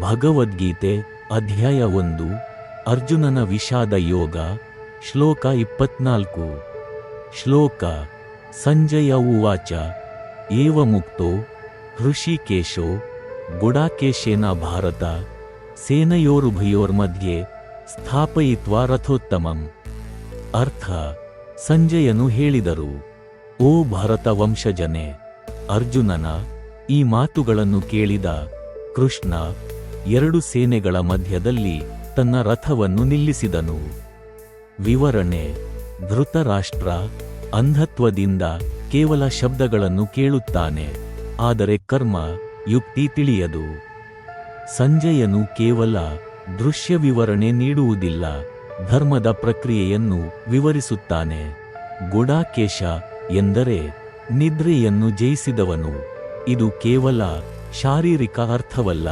ಭಗವದ್ಗೀತೆ ಅಧ್ಯಾಯ ಒಂದು, ಅರ್ಜುನನ ವಿಷಾದ ಯೋಗ, ಶ್ಲೋಕ ಇಪ್ಪತ್ನಾಲ್ಕು. ಶ್ಲೋಕ, ಸಂಜಯ ಉವಾಚ, ಏವ ಮುಕ್ತೋ ಹೃಷಿಕೇಶೋ ಗುಡಾಕೇಶೇನ ಭಾರತ, ಸೇನೆಯೋರುಭಯೋರ್ಮಧ್ಯೆ ಸ್ಥಾಪಯಿತ್ವ ರಥೋತ್ತಮಂ. ಅರ್ಥ, ಸಂಜಯನು ಹೇಳಿದರು, ಓ ಭರತ ವಂಶಜನೆ, ಅರ್ಜುನನ ಈ ಮಾತುಗಳನ್ನು ಕೇಳಿದ ಕೃಷ್ಣ ಎರಡು ಸೇನೆಗಳ ಮಧ್ಯದಲ್ಲಿ ತನ್ನ ರಥವನ್ನು ನಿಲ್ಲಿಸಿದನು. ವಿವರಣೆ, ಧೃತರಾಷ್ಟ್ರ ಅಂಧತ್ವದಿಂದ ಕೇವಲ ಶಬ್ದಗಳನ್ನು ಕೇಳುತ್ತಾನೆ, ಆದರೆ ಕರ್ಮ, ಯುಕ್ತಿ ತಿಳಿಯದು. ಸಂಜಯನು ಕೇವಲ ದೃಶ್ಯ ವಿವರಣೆ ನೀಡುವುದಿಲ್ಲ, ಧರ್ಮದ ಪ್ರಕ್ರಿಯೆಯನ್ನು ವಿವರಿಸುತ್ತಾನೆ. ಗುಡಾಕೇಶ ಎಂದರೆ ನಿದ್ರೆಯನ್ನು ಜಯಿಸಿದವನು, ಇದು ಕೇವಲ ಶಾರೀರಿಕ ಅರ್ಥವಲ್ಲ.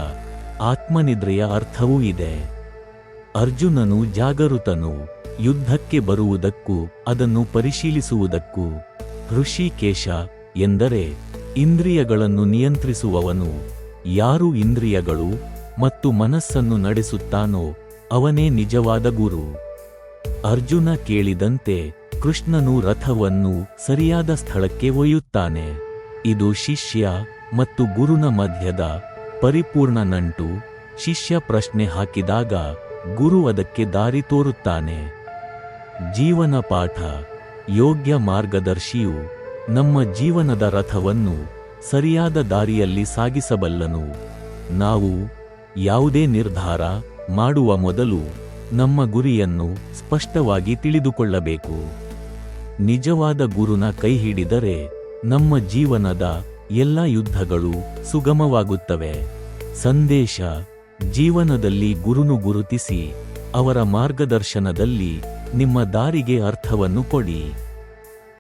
ಆತ್ಮನಿದ್ರೆಯ ಅರ್ಥವೂ ಇದೆ. ಅರ್ಜುನನು ಜಾಗರುತನು, ಯುದ್ಧಕ್ಕೆ ಬರುವುದಕ್ಕೂ, ಅದನ್ನು ಪರಿಶೀಲಿಸುವುದಕ್ಕೂ. ಋಷಿಕೇಶ ಎಂದರೆ, ಇಂದ್ರಿಯಗಳನ್ನು ನಿಯಂತ್ರಿಸುವವನು. ಯಾರು ಇಂದ್ರಿಯಗಳು ಮತ್ತು ಮನಸ್ಸನ್ನು ನಡೆಸುತ್ತಾನೋ, ಅವನೇ ನಿಜವಾದ ಗುರು. ಅರ್ಜುನ ಕೇಳಿದಂತೆ, ಕೃಷ್ಣನು ರಥವನ್ನು ಸರಿಯಾದ ಸ್ಥಳಕ್ಕೆ ಒಯ್ಯುತ್ತಾನೆ. ಇದು ಶಿಷ್ಯ ಮತ್ತು ಗುರುನ ಮಧ್ಯದ ಪರಿಪೂರ್ಣ ನಂಟು ಶಿಷ್ಯ ಪ್ರಶ್ನೆ ಹಾಕಿದಾಗ ಗುರು ಅದಕ್ಕೆ ದಾರಿ ತೋರುತ್ತಾನೆ. ಜೀವನ ಪಾಠ, ಯೋಗ್ಯ ಮಾರ್ಗದರ್ಶಿಯು ನಮ್ಮ ಜೀವನದ ರಥವನ್ನು ಸರಿಯಾದ ದಾರಿಯಲ್ಲಿ ಸಾಗಿಸಬಲ್ಲನು. ನಾವು ಯಾವುದೇ ನಿರ್ಧಾರ ಮಾಡುವ ಮೊದಲು ನಮ್ಮ ಗುರಿಯನ್ನು ಸ್ಪಷ್ಟವಾಗಿ ತಿಳಿದುಕೊಳ್ಳಬೇಕು. ನಿಜವಾದ ಗುರುನ ಕೈ ಹಿಡಿದರೆ ನಮ್ಮ ಜೀವನದ ಎಲ್ಲ ಯುದ್ಧಗಳು ಸುಗಮವಾಗುತ್ತವೆ. ಸಂದೇಶ ಜೀವನದಲ್ಲಿ ಗುರುನು ಗುರುತಿಸಿ ಅವರ ಮಾರ್ಗದರ್ಶನದಲ್ಲಿ ನಿಮ್ಮ ದಾರಿಗೆ ಅರ್ಥವನ್ನು ಕೊಡಿ.